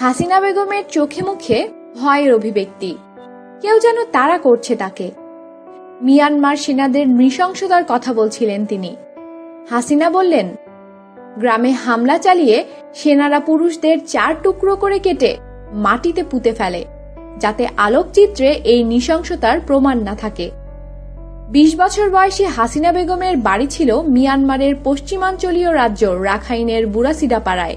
হাসিনা বেগমের চোখে মুখে ভয়ের অভিব্যক্তি। কেউ যেন তাড়া করছে তাকে। মিয়ানমার সেনাদের নৃশংসতার কথা বলছিলেন তিনি। হাসিনা বললেন, গ্রামে হামলা চালিয়ে সেনারা পুরুষদের চার টুকরো করে কেটে মাটিতে পুঁতে ফেলে, যাতে আলোকচিত্রে এই নৃশংসতার প্রমাণ না থাকে। বিশ বছর বয়সী হাসিনা বেগমের বাড়ি ছিল মিয়ানমারের পশ্চিমাঞ্চলীয় রাজ্য রাখাইনের বুড়াসিডাপাড়ায়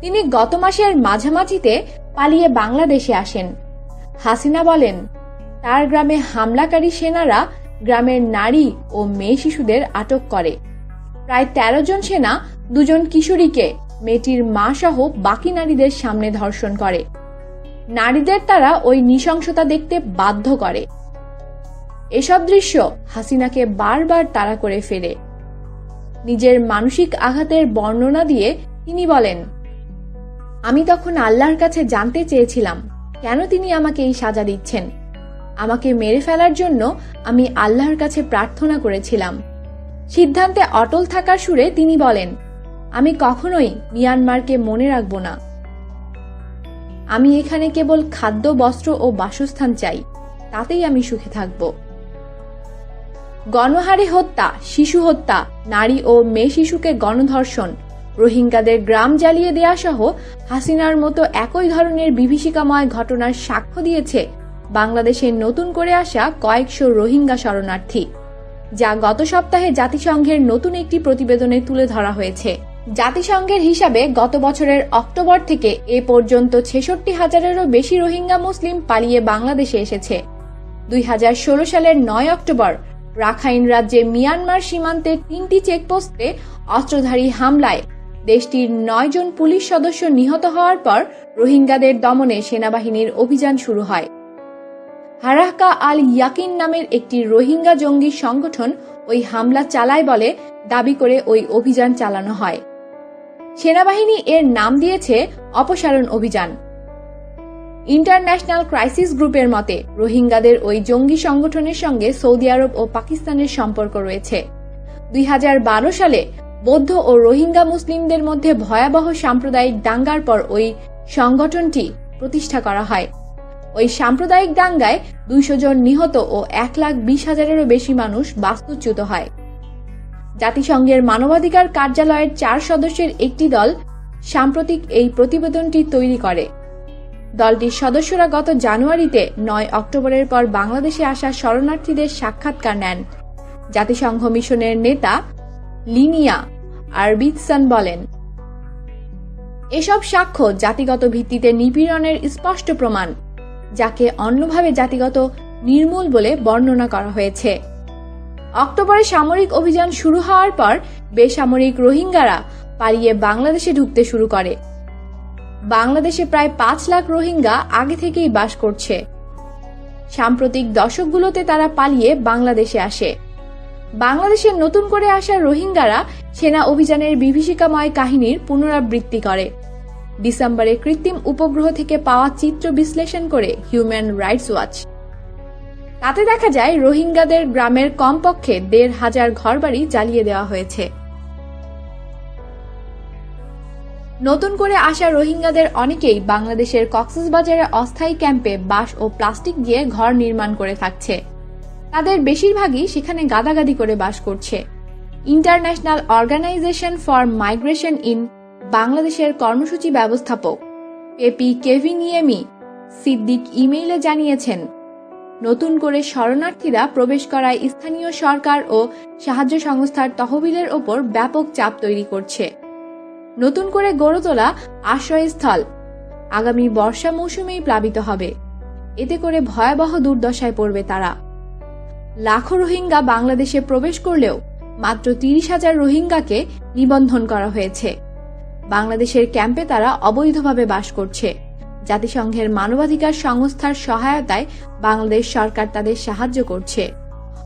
তিনি গত মাসের মাঝামাঝিতে পালিয়ে বাংলাদেশে আসেন। হাসিনা বলেন, তার গ্রামে হামলাকারী সেনারা গ্রামের নারী ও মেয়ে শিশুদের আটক করে। প্রায় তেরো জন সেনা, দুজন কিশোরীকে মেয়েটির মা সহ বাকি নারীদের সামনে ধর্ষণ করে। নারীদের তারা ওই নৃশংসতা দেখতে বাধ্য করে। এসব দৃশ্য হাসিনাকে বারবার তাড়া করে ফেলে। নিজের মানসিক আঘাতের বর্ণনা দিয়ে তিনি বলেন আমি তখন আল্লাহর কাছে জানতে চেয়েছিলাম, কেন তিনি আমাকে এই সাজা দিচ্ছেন? আমাকে মেরে ফেলার জন্য আমি আল্লাহর কাছে প্রার্থনা করেছিলাম। সিদ্ধান্তে অটল থাকার সুরে তিনি বলেন, আমি কখনোই মিয়ানমারকে মনে রাখব না। আমি এখানে কেবল খাদ্য, বস্ত্র ও বাসস্থান চাই, তাতেই আমি সুখে থাকব। গণহারে হত্যা, শিশু হত্যা, নারী ও মেয়ে শিশুকে গণধর্ষণ, রোহিঙ্গাদের গ্রাম জ্বালিয়ে দেয়া সহ হাসিনার মতো একই ধরনের বিভীষিকাময় ঘটনার সাক্ষ্য দিয়েছে বাংলাদেশে নতুন করে আসা কয়েকশো রোহিঙ্গা শরণার্থী, যা গত সপ্তাহে জাতিসংঘের নতুন একটি প্রতিবেদনে তুলে ধরা হয়েছে। জাতিসংঘের হিসাবে গত বছরের অক্টোবর থেকে এ পর্যন্ত ছেষট্টি হাজারেরও বেশি রোহিঙ্গা মুসলিম পালিয়ে বাংলাদেশে এসেছে। দুই হাজার ষোলো সালের নয় অক্টোবর, রাখাইন রাজ্যে মিয়ানমার সীমান্তের তিনটি চেকপোস্টে অস্ত্রধারী হামলায় দেশটির নয় জন পুলিশ সদস্য নিহত হওয়ার পর রোহিঙ্গাদের দমনে সেনাবাহিনীর অভিযান শুরু হয়। হারাহকা আল ইয়াকিন নামের একটি রোহিঙ্গা জঙ্গি সংগঠন ওই হামলা চালায় বলে দাবি করে ওই অভিযান চালানো হয়। সেনাবাহিনী এর নাম দিয়েছে অপসারণ অভিযান। ইন্টারন্যাশনাল ক্রাইসিস গ্রুপের মতে, রোহিঙ্গাদের ওই জঙ্গি সংগঠনের সঙ্গে সৌদি আরব ও পাকিস্তানের সম্পর্ক রয়েছে। দুই হাজার বারো সালে বৌদ্ধ ও রোহিঙ্গা মুসলিমদের মধ্যে ভয়াবহ সাম্প্রদায়িক দাঙ্গার পর ওই সংগঠনটি প্রতিষ্ঠা করা হয়। ওই সাম্প্রদায়িক দাঙ্গায় দুইশো জন নিহত ও এক লাখ বিশ হাজারেরও বেশি মানুষ বাস্তুচ্যুত হয়। জাতিসংঘের মানবাধিকার কার্যালয়ের চার সদস্যের একটি দল সাম্প্রতিক এই প্রতিবেদনটি তৈরি করে। দলটির সদস্যরা গত জানুয়ারিতে নয় অক্টোবরের পর বাংলাদেশে আসা শরণার্থীদের সাক্ষাৎকার নেন। জাতিসংঘ মিশনের নেতা লিনিয়া আরবিদসান বলেন, এসব সাক্ষ্য জাতিগত ভিত্তিতে নিপীড়নের স্পষ্ট প্রমাণ, যাকে অন্যভাবে জাতিগত নির্মূল বলে বর্ণনা করা হয়েছে। অক্টোবরে সামরিক অভিযান শুরু হওয়ার পর বেসামরিক রোহিঙ্গারা পালিয়ে বাংলাদেশে ঢুকতে শুরু করে। বাংলাদেশে প্রায় পাঁচ লাখ রোহিঙ্গা আগে থেকেই বাস করছে। সাম্প্রতিক দশকগুলোতে তারা পালিয়ে বাংলাদেশে আসে। বাংলাদেশে নতুন করে আসা রোহিঙ্গারা সেনা অভিযানের বিভীষিকাময় কাহিনীর পুনরাবৃত্তি করে। ডিসেম্বরে কৃত্রিম উপগ্রহ থেকে পাওয়া চিত্র বিশ্লেষণ করে হিউম্যান রাইটস ওয়াচ তাতে দেখা যায়, রোহিঙ্গাদের গ্রামের কমপক্ষে দেড় হাজার ঘরবাড়ি জ্বালিয়ে দেওয়া হয়েছে। নতুন করে আসা রোহিঙ্গাদের অনেকেই বাংলাদেশের কক্সবাজারে অস্থায়ী ক্যাম্পে বাঁশ ও প্লাস্টিক দিয়ে ঘর নির্মাণ করে থাকছে। তাদের বেশিরভাগই সেখানে গাদাগাদি করে বাস করছে। International organization for migration in বাংলাদেশের কর্মসূচি ব্যবস্থাপক পেপি কেভিনিয়েমি সিদ্দিক ইমেইলে জানিয়েছেন, নতুন করে শরণার্থীরা প্রবেশ করায় স্থানীয় সরকার ও সাহায্য সংস্থার তহবিলের ওপর ব্যাপক চাপ তৈরি করছে। নতুন করে গড়ে তোলা আশ্রয়স্থল আগামী বর্ষা মৌসুমেই প্লাবিত হবে। এতে করে ভয়াবহ দুর্দশায় পড়বে তারা। লাখো রোহিঙ্গা বাংলাদেশে প্রবেশ করলেও মাত্র তিরিশ হাজার রোহিঙ্গাকে নিবন্ধন করা হয়েছে। বাংলাদেশের ক্যাম্পে তারা অবৈধভাবে বাস করছে। জাতিসংঘের মানবাধিকার সংস্থার সহায়তায় বাংলাদেশ সরকার তাদের সাহায্য করছে।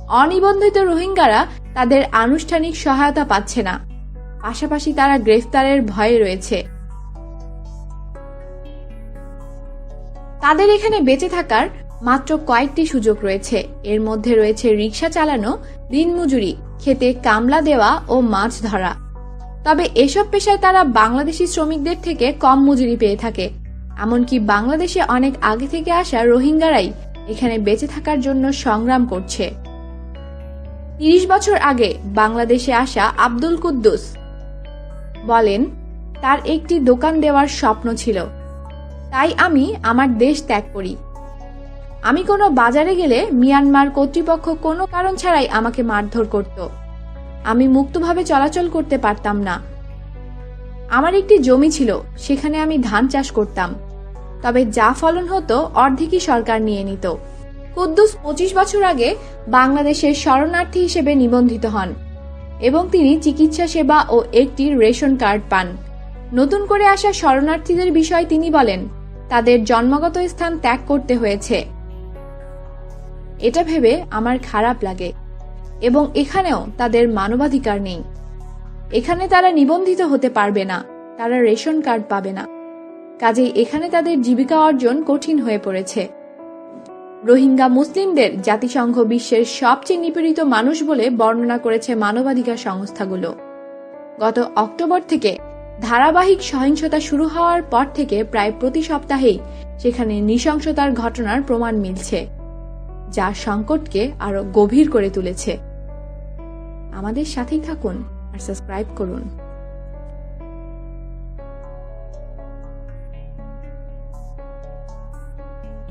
অনিবন্ধিত রোহিঙ্গারা তাদের আনুষ্ঠানিক সহায়তা পাচ্ছে না। পাশাপাশি তারা গ্রেফতারের ভয়ে রয়েছে। তাদের এখানে বেঁচে থাকার মাত্র কয়েকটি সুযোগ রয়েছে। এর মধ্যে রয়েছে রিক্সা চালানো, দিনমজুরি, খেতে কামলা দেওয়া ও মাছ ধরা। তবে এসব পেশায় তারা বাংলাদেশি শ্রমিকদের থেকে কম মজুরি পেয়ে থাকে। এমনকি বাংলাদেশে অনেক আগে থেকে আসা রোহিঙ্গারাই এখানে বেঁচে থাকার জন্য সংগ্রাম করছে। তিরিশ বছর আগে বাংলাদেশে আসা আব্দুল কুদ্দুস বলেন, তার একটি দোকান দেওয়ার স্বপ্ন ছিল। তাই আমি আমার দেশ ত্যাগ করি। আমি কোনো বাজারে গেলে মিয়ানমার কর্তৃপক্ষ কোনো কারণ ছাড়াই আমাকে মারধর করত। আমি মুক্তভাবে চলাচল করতে পারতাম না। আমার একটি জমি ছিল, সেখানে আমি ধান চাষ করতাম। তবে যা ফলন হতো, অর্ধেকই সরকার নিয়ে নিত। কুদ্দুস পঁচিশ বছর আগে বাংলাদেশের শরণার্থী হিসেবে নিবন্ধিত হন এবং তিনি চিকিৎসা সেবা ও একটি রেশন কার্ড পান। নতুন করে আসা শরণার্থীদের বিষয়ে তিনি বলেন, তাদের জন্মগত স্থান ত্যাগ করতে হয়েছে। এটা ভেবে আমার খারাপ লাগে, এবং এখানেও তাদের মানবাধিকার নেই। এখানে তারা নিবন্ধিত হতে পারবে না, তারা রেশন কার্ড পাবে না। কাজেই এখানে তাদের জীবিকা অর্জন কঠিন হয়ে পড়েছে। রোহিঙ্গা মুসলিমদের জাতিসংঘ বিশ্বের সবচেয়ে নিপীড়িত মানুষ বলে বর্ণনা করেছে মানবাধিকার সংস্থাগুলো। গত অক্টোবর থেকে ধারাবাহিক সহিংসতা শুরু হওয়ার পর থেকে প্রায় প্রতি সপ্তাহেই সেখানে নৃশংসতার ঘটনার প্রমাণ মিলছে। যা সংকটকে আরও গভীর করে তুলেছে। আমাদের সাথেই থাকুন আর সাবস্ক্রাইব করুন।